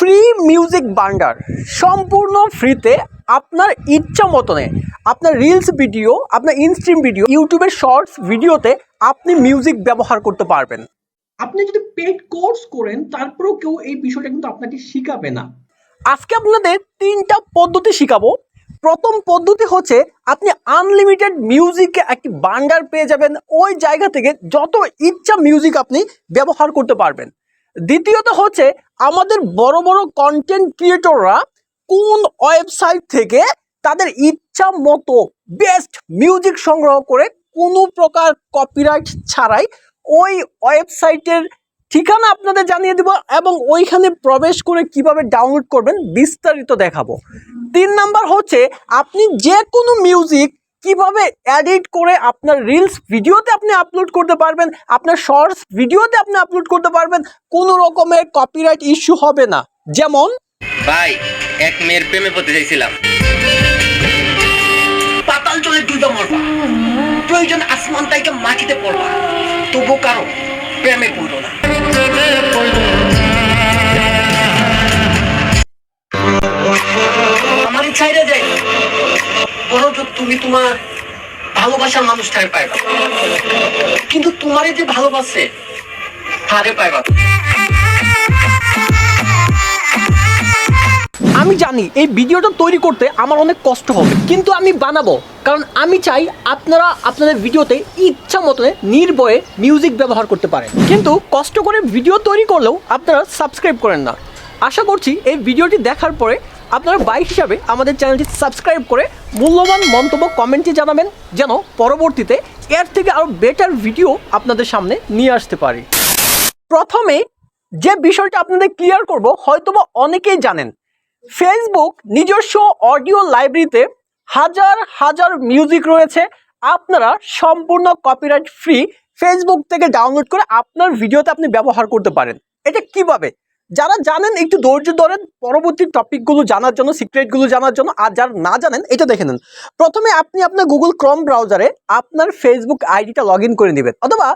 Free music বান্ডার সম্পূর্ণ ফ্রিতে আপনার ইচ্ছা মতনে আপনার রিলস ভিডিও আপনার ইনস্ট্রিম ভিডিও ইউটিউবের শর্টস ভিডিওতে আপনি মিউজিক ব্যবহার করতে পারবেন। আপনি যদি পেড কোর্স করেন তারপরেও কেউ এই বিষয়টা কিন্তু আপনাকে শিখাবে না। আজকে আপনাদের তিনটা পদ্ধতি শিখাবো। প্রথম পদ্ধতি হচ্ছে আপনি আনলিমিটেড মিউজিকে একটি বান্ডার পেয়ে যাবেন। ওই জায়গা থেকে যত ইচ্ছা মিউজিক আপনি ব্যবহার করতে পারবেন। দ্বিতীয়ত হচ্ছে আমাদের বড় বড় কন্টেন্ট ক্রিয়েটররা কোন ওয়েবসাইট থেকে তাদের ইচ্ছা মতো বেস্ট মিউজিক সংগ্রহ করে কোনো প্রকার কপিরাইট ছাড়াই ওই ওয়েবসাইটের ঠিকানা আপনাদের জানিয়ে দেব এবং ওইখানে প্রবেশ করে কীভাবে ডাউনলোড করবেন বিস্তারিত দেখাবো। তিন নাম্বার হচ্ছে আপনি যে কোনো মিউজিক কীভাবে এডিট করে আপনার রিলস ভিডিওতে আপনি আপলোড করতে পারবেন, আপনার শর্টস ভিডিওতে আপনি আপলোড করতে পারবেন, কোনো রকমের কপিরাইট ইস্যু হবে না। যেমন ভাই, এক মেয়ের প্রেমে পড়তে চাইছিলাম। পাতাল চলে ডুবে মরবা। প্রয়োজন আসমান তাইকে মাটিতে পড়বা। তবু কারও প্রেমে পড়ো না। তুমি তোমার ভালোবাসার মানুষটাকে পাইবা। কিন্তু তোমারে যে ভালোবাসে, তারে পাইবা আমি জানি এই ভিডিওটা তৈরি করতে আমার অনেক কষ্ট হবে, কিন্তু আমি বানাবো। কারণ আমি চাই আপনারা আপনাদের ভিডিওতে ইচ্ছা মতো নির্ভয়ে মিউজিক ব্যবহার করতে পারেন কিন্তু কষ্ট করে ভিডিও তৈরি করলেও আপনারা সাবস্ক্রাইব করেন না। আশা করছি এই ভিডিওটি দেখার পরে আপনারা বাইক হিসাবে আমাদের চ্যানেলটি সাবস্ক্রাইব করে মূল্যবান মন্তব্য কমেন্টে জানাবেন, যেন পরবর্তীতে এর থেকে আরও বেটার ভিডিও আপনাদের সামনে নিয়ে আসতে পারি। প্রথমে যে বিষয়টা আপনাদের ক্লিয়ার করব, হয়তোবা অনেকেই জানেন। ফেসবুক নিজস্ব অডিও লাইব্রেরিতে হাজার হাজার মিউজিক রয়েছে। আপনারা সম্পূর্ণ কপিরাইট ফ্রি ফেসবুক থেকে ডাউনলোড করে আপনার ভিডিওতে আপনি ব্যবহার করতে পারেন। এটা কীভাবে? যারা জানেন, একটু ধৈর্য ধরেন পরবর্তী টপিকগুলো জানার জন্য সিক্রেটগুলো জানার জন্য, আর যারা না জানেন, এটা দেখে নেন। প্রথমে আপনি আপনার গুগল ক্রম ব্রাউজারে আপনার ফেসবুক আইডিটা লগ করে নেবেন, অথবা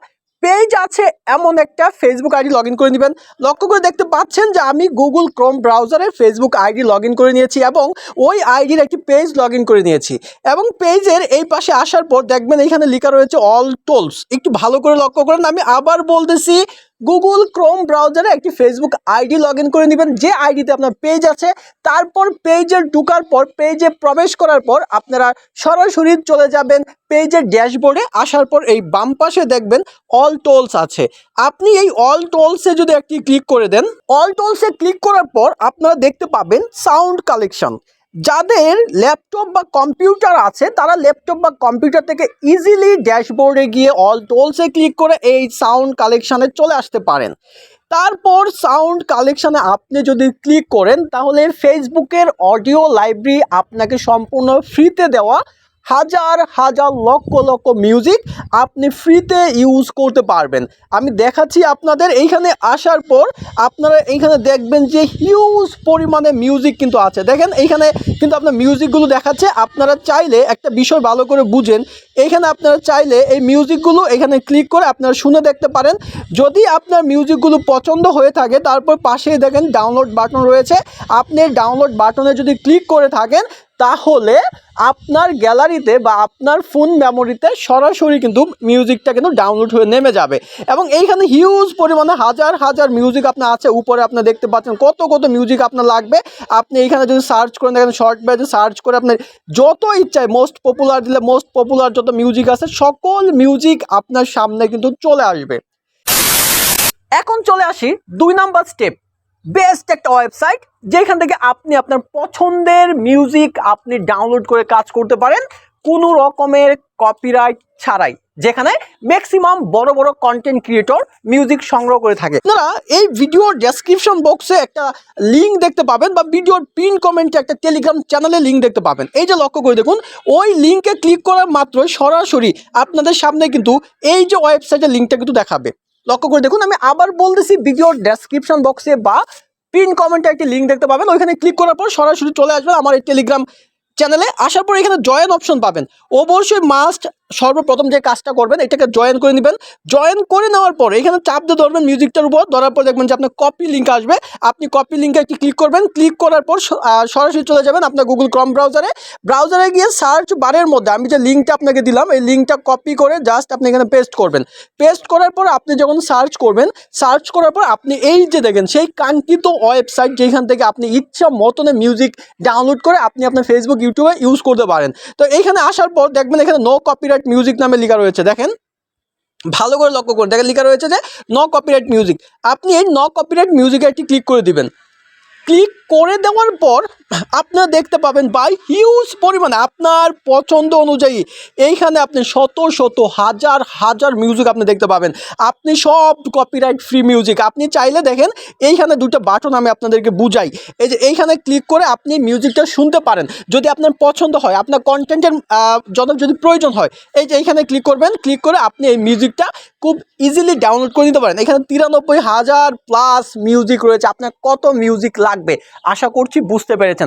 পেজ আছে এমন একটা ফেসবুক আইডি লগ করে নেবেন। লক্ষ্য করে দেখতে পাচ্ছেন যে আমি গুগল ক্রোম ব্রাউজারে ফেসবুক আইডি লগ করে নিয়েছি এবং ওই আইডির একটি পেজ লগ করে নিয়েছি। এবং পেজের এই পাশে আসার পর দেখবেন এখানে লেখা রয়েছে অল টোলস একটু ভালো করে লক্ষ্য করেন, আমি আবার বলতেছি গুগল ক্রোম ব্রাউজারে একটি ফেসবুক আইডি লগ করে নেবেন। যে আইডিতে আপনার পেজ আছে, তারপর পেজে ঢুকার পর পেজে প্রবেশ করার পর আপনারা সরাসরি চলে যাবেন পেজের ড্যাশবোর্ডে আসার পর এই বাম পাশে দেখবেন অল টোলস আছে। আপনি এই অল টোলসে যদি একটি ক্লিক করে দেন অল টোলসে ক্লিক করার পর আপনারা দেখতে পাবেন সাউন্ড কালেকশন যাদের ল্যাপটপ বা কম্পিউটার আছে, তারা ল্যাপটপ বা কম্পিউটার থেকে ইজিলি ড্যাশবোর্ডে গিয়ে অল টোলসে ক্লিক করে এই সাউন্ড কালেকশানে চলে আসতে পারেন। তারপর সাউন্ড কালেকশানে আপনি যদি ক্লিক করেন, তাহলে ফেসবুকের অডিও লাইব্রেরি আপনাকে সম্পূর্ণ ফ্রিতে দেওয়া হাজার হাজার, লক্ষ লক্ষ মিউজিক আপনি ফ্রিতে ইউজ করতে পারবেন। আমি দেখাচ্ছি আপনাদের, এইখানে আসার পর আপনারা এইখানে দেখবেন যে হিউজ পরিমাণে মিউজিক কিন্তু আছে। দেখেন, এইখানে কিন্তু আপনার মিউজিকগুলো দেখাচ্ছে। আপনারা চাইলে একটা বিষয় ভালো করে বুঝেন। এইখানে আপনারা চাইলে এই মিউজিকগুলো এখানে ক্লিক করে আপনারা শুনে দেখতে পারেন। যদি আপনার মিউজিকগুলো পছন্দ হয়ে থাকে, তারপর পাশেই দেখেন ডাউনলোড বাটন রয়েছে। আপনি ডাউনলোড বাটনে যদি ক্লিক করে থাকেন তাহলে আপনার গ্যালারিতে বা আপনার ফোন মেমোরিতে সরাসরি কিন্তু মিউজিকটা কিন্তু ডাউনলোড হয়ে নেমে যাবে। এবং এইখানে হিউজ পরিমাণে হাজার হাজার মিউজিক আপনার আছে। উপরে আপনি দেখতে পাচ্ছেন কত কত মিউজিক আপনার লাগবে। আপনি এইখানে যদি সার্চ করেন, দেখেন শর্ট ব্যাজে সার্চ করে আপনার যত ইচ্ছায় মোস্ট পপুলার দিলে মোস্ট পপুলার যত মিউজিক আছে, সকল মিউজিক আপনার সামনে কিন্তু চলে আসবে। এখন চলে আসি দুই নাম্বার স্টেপ বেস্ট একটা ওয়েবসাইট যেখান থেকে আপনি আপনার পছন্দের মিউজিক আপনি ডাউনলোড করে কাজ করতে পারেন কোনো রকমের কপিরাইট ছাড়াই, যেখানে ম্যাক্সিমাম বড় বড় কন্টেন্ট ক্রিয়েটর মিউজিক সংগ্রহ করে থাকে। আপনারা এই ভিডিওর ডেসক্রিপশন বক্সে একটা লিঙ্ক দেখতে পাবেন বা ভিডিওর পিন কমেন্টে একটা টেলিগ্রাম চ্যানেলে লিঙ্ক দেখতে পাবেন। এই যে লক্ষ্য করে দেখুন, ওই লিঙ্কে ক্লিক করার মাত্র সরাসরি আপনাদের সামনে কিন্তু এই যে ওয়েবসাইটের লিঙ্কটা কিন্তু দেখাবে। লক্ষ্য করে দেখুন, আমি আবার বলতেছি ভিডিওর ডেসক্রিপশন বক্সে বা প্রিন্ট কমেন্টে একটি লিঙ্ক দেখতে পাবেন। ওইখানে ক্লিক করার পর সরাসরি চলে আসবেন আমার এই টেলিগ্রাম চ্যানেলে আসার পর এখানে জয়েন অপশন পাবেন। অবশ্যই মাস্ট সর্বপ্রথম যে কাজটা করবেন, এটাকে জয়েন করে নেবেন। জয়েন করে নেওয়ার পরে এখানে চাপ দিয়ে ধরবেন মিউজিকটার উপর। ধরার পর দেখবেন যে আপনার কপি লিঙ্ক আসবে। আপনি কপি লিঙ্কে একটি ক্লিক করবেন। ক্লিক করার পর সরাসরি চলে যাবেন আপনার গুগল ক্রম ব্রাউজারে ব্রাউজারে গিয়ে সার্চ বারের মধ্যে আমি যে লিঙ্কটা আপনাকে দিলাম, এই লিঙ্কটা কপি করে জাস্ট আপনি এখানে পেস্ট করবেন। পেস্ট করার পর আপনি যখন সার্চ করবেন সার্চ করার পর আপনি এই যে দেখেন, সেই কাঙ্ক্ষিত ওয়েবসাইট যেখান থেকে আপনি ইচ্ছা মতনে মিউজিক ডাউনলোড করে আপনি আপনার ফেসবুক ইউটিউবে ইউজ করতে পারেন। তো এইখানে আসার পর দেখবেন এখানে নো কপিরাইট মিউজিক নামে লেখা রয়েছে, দেখেন। ভালো করে লক্ষ্য করুন, দেখেন লেখা রয়েছে যে ন কপিরাইট মিউজিক আপনি এই ন কপিরাইট মিউজিকে একটি ক্লিক করে দিবেন। ক্লিক করে দেওয়ার পর আপনারা দেখতে পাবেন বাই হিউজ পরিমাণে আপনার পছন্দ অনুযায়ী এইখানে আপনি শত শত হাজার হাজার মিউজিক আপনি দেখতে পাবেন। আপনি সব কপিরাইট ফ্রি মিউজিক আপনি চাইলে দেখেন এইখানে দুটো বাটন আমি আপনাদেরকে বুঝাই। এই যে এইখানে ক্লিক করে আপনি মিউজিকটা শুনতে পারেন। যদি আপনার পছন্দ হয়, আপনার কন্টেন্টের যত যদি প্রয়োজন হয়, এই যে এইখানে ক্লিক করবেন। ক্লিক করে আপনি এই মিউজিকটা খুব ইজিলি ডাউনলোড করে নিতে পারেন। এখানে তিরানব্বই হাজার প্লাস মিউজিক রয়েছে। আপনার কত মিউজিক লাগবে? আশা করছি বুঝতে পেরেছেন।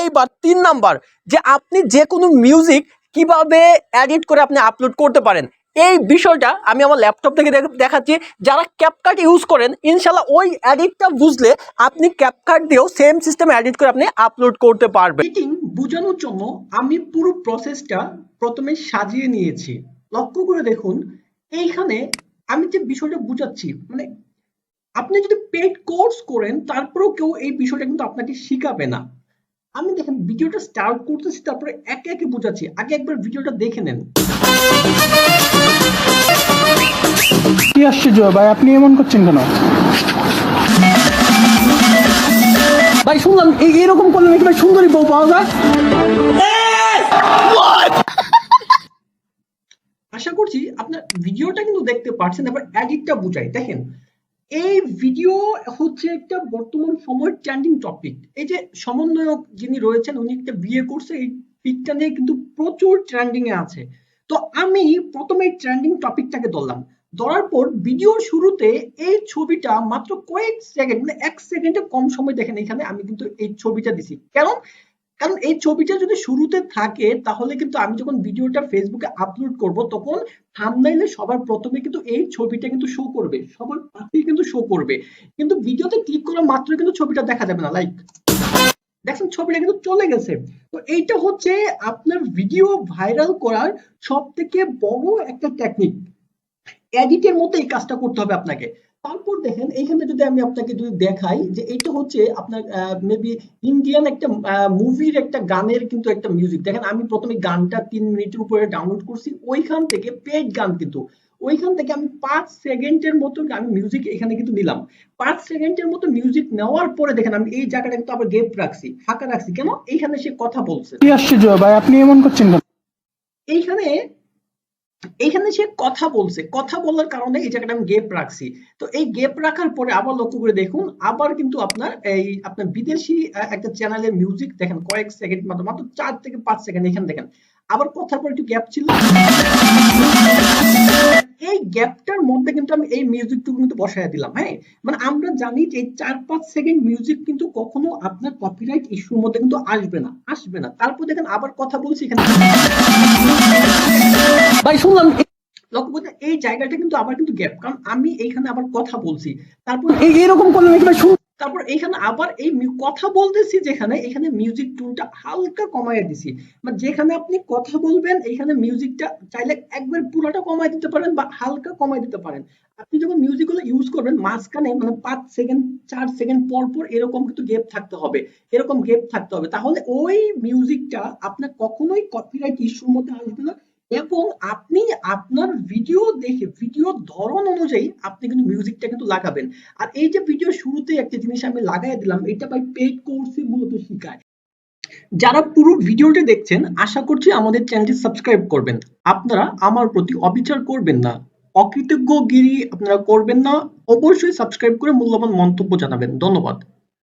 এইবার তিন নাম্বার, যে আপনি যে কোনো মিউজিক কীভাবে এডিট করে আপনি আপলোড করতে পারেন। এই বিষয়টা আমি আমার ল্যাপটপ থেকে দেখাচ্ছি। যারা ক্যাপকাট ইউজ করেন, ইনশাল্লাহ ওই এডিটটা বুঝলে আপনি ক্যাপকাট দিয়েও সেম সিস্টেম এডিট করে আপনি আপলোড করতে পারবেন। এডিটিং বোঝানোর জন্য আমি পুরো প্রসেসটা প্রথমে সাজিয়ে নিয়েছি। লক্ষ্য করে দেখুন, এইখানে আমি যে বিষয়টা বুঝাচ্ছি মানে আপনি যদি পেড কোর্স করেন তারপরেও কেউ এই বিষয়টা কিন্তু আপনাকে শিখাবে না। আমি দেখেন ভিডিওটা স্টার্ট করতেছি তারপরে একে একে বোঝাচ্ছি। আগে একবার ভিডিওটা দেখে নেন। কি আশ্চর্য ভাই? আপনি এমন করছেন কেন? ভাই শুনলাম এই এরকম করলে নাকি ভাই সুন্দরী বউ পাওয়া যায়? আশা করছি আপনার ভিডিওটা কিন্তু দেখতে পাচ্ছেন এবার এডিটটা বুঝাই। দেখেন এই ভিডিও হচ্ছে একটা বর্তমান সময়ের ট্রেন্ডিং টপিক এই যে সমন্বয়ক যিনি রয়েছেন, উনি একটা বিয়ে করছে এই পিকটা নিয়ে কিন্তু প্রচুর ট্রেন্ডিং এ আছে। তো আমি প্রথমে ট্রেন্ডিং টপিকটাকে ধরলাম। ধরার পর ভিডিওর শুরুতে এই ছবিটা মাত্র কয়েক সেকেন্ড মানে এক সেকেন্ডে কম সময় দেখেন এখানে, আমি কিন্তু এই ছবিটা দিছি। কেন কারণ এই ছবিটা যদি শুরুতে থাকে, তাহলে কিন্তু আমি যখন ভিডিওটা ফেসবুকে আপলোড করব, তখন থাম্বনেইলে সবার প্রথমে কিন্তু এই ছবিটা কিন্তু শো করবে। সবার পাশেই কিন্তু শো করবে। কিন্তু ভিডিওতে ক্লিক করা মাত্র কিন্তু ছবিটা দেখা যাবে না লাইক দেখছেন, ছবিটা কিন্তু চলে গেছে। তো এইটা হচ্ছে আপনার ভিডিও ভাইরাল করার সব থেকে বড় একটা টেকনিক এডিটের মতো এই কাজটা করতে হবে আপনাকে। তারপর দেখেন এইখানে যদি আমি আপনাকে যদি দেখাই যে এইটা হচ্ছে আপনার মেবি ইন্ডিয়ান একটা মুভির একটা গানের কিন্তু একটা মিউজিক দেখেন আমি প্রথমে গানটা তিন মিনিটের উপরে ডাউনলোড করছি ওইখান থেকে পেড গান কিন্তু। ওইখান থেকে আমি পাঁচ সেকেন্ডের মতো আমি মিউজিক এখানে কিন্তু নিলাম। পাঁচ সেকেন্ডের মতো মিউজিক নেওয়ার পরে দেখেন আমি এই জায়গাটা কিন্তু আবার গেপ রাখছি ফাঁকা রাখছি। কেন? এইখানে সে কথা বলছে। কি আশ্চর্য ভাই? আপনি এমন করছেন এইখানে এইখানে সে কথা বলছে, কথা বলার কারণে এই জায়গাটা আমি গেপ রাখছি। তো এই গেপ রাখার পরে আবার লক্ষ্য করে দেখুন, আবার কিন্তু আপনার এই আপনার বিদেশি একটা চ্যানেলের মিউজিক দেখেন, কয়েক সেকেন্ড মাত্র মাত্র চার থেকে পাঁচ সেকেন্ড এখানে দেখেন। আবার কথার পর একটু গ্যাপ ছিল। এই গ্যাপটার মধ্যে কিন্তু আমি এই মিউজিকটুকু কিন্তু বসায় দিলাম হ্যাঁ? মানে আমরা জানি যে এই চার পাঁচ সেকেন্ড মিউজিক কিন্তু কখনো আপনার কপিরাইট ইস্যুর মধ্যে কিন্তু আসবে না আসবে না। তারপর দেখেন আবার কথা বলছি এখানে। ভাই শুনলাম এই জায়গাটা কিন্তু আবার কিন্তু গ্যাপ কারণ আমি এইখানে আবার কথা বলছি। তারপর এই এরকম করলে নাকি ভাই তারপর এইখানে আবার এই কথা বলতেছি যেখানে এখানে মিউজিক টুলটা হালকা কমায় দিছি। মানে যেখানে আপনি কথা বলবেন এখানে মিউজিকটা চাইলে একবার পুরোটা কমায় দিতে পারেন বা হালকা কমায় দিতে পারেন। আপনি যখন মিউজিকগুলো ইউজ করবেন মাঝখানে মানে পাঁচ সেকেন্ড চার সেকেন্ড পর পর এরকম কিন্তু গেপ থাকতে হবে। এরকম গেপ থাকতে হবে। তাহলে ওই মিউজিকটা আপনার কখনোই কপিরাইট ইস্যুর মধ্যে আসবে না। এবং আপনি আপনার ভিডিও দেখে ভিডিও ধরন অনুযায়ী আপনি কিন্তু মিউজিকটা কিন্তু লাগাবেন। আর এই যে ভিডিও শুরুতে একটা জিনিস আমি লাগাই দিলাম, এটা ভাই পেইড কোর্সে মূলত শেখায়। যারা পুরো ভিডিওটি দেখছেন, আশা করছি আমাদের চ্যানেলটি সাবস্ক্রাইব করবেন। আপনারা আমার প্রতি অবিচার করবেন না। অকৃতজ্ঞগিরি আপনারা করবেন না। অবশ্যই সাবস্ক্রাইব করে মূল্যবান মন্তব্য জানাবেন। ধন্যবাদ।